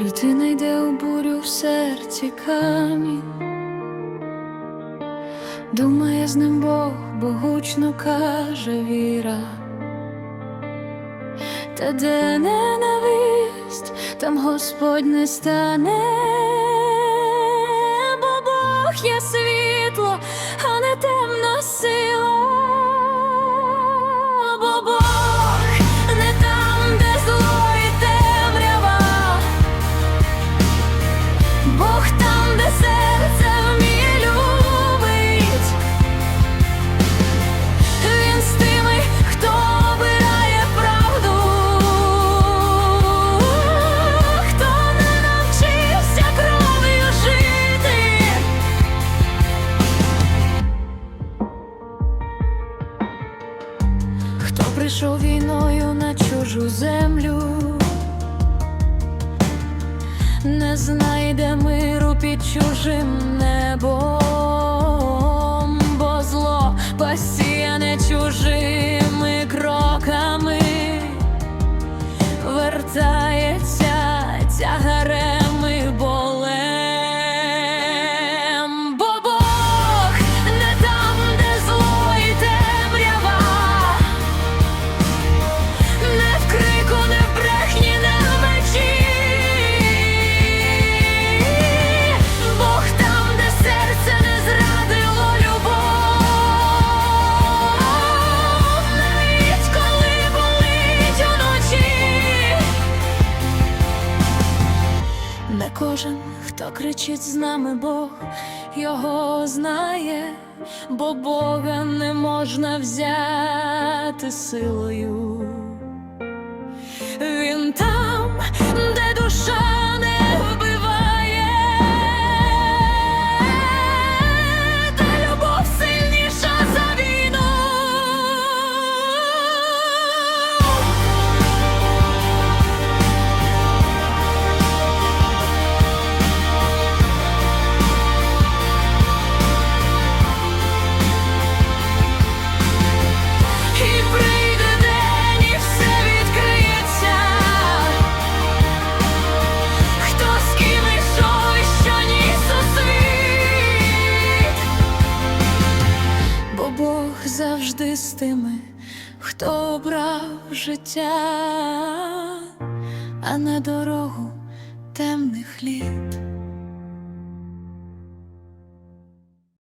Людина йде у бурю в серці камінь, думає з ним Бог, бо гучно каже віра. Та де ненависть, там Господь не стане, бо Бог є світло, де серце вміє любить. Він з тими, хто обирає правду, хто не навчився кров'ю жити. Хто прийшов війною на чужу землю, не знайде миру під чужим небом, хто кричить з нами, Бог його знає, бо Бога не можна взяти силою. Тими, хто обрав життя, а не дорогу темних літ.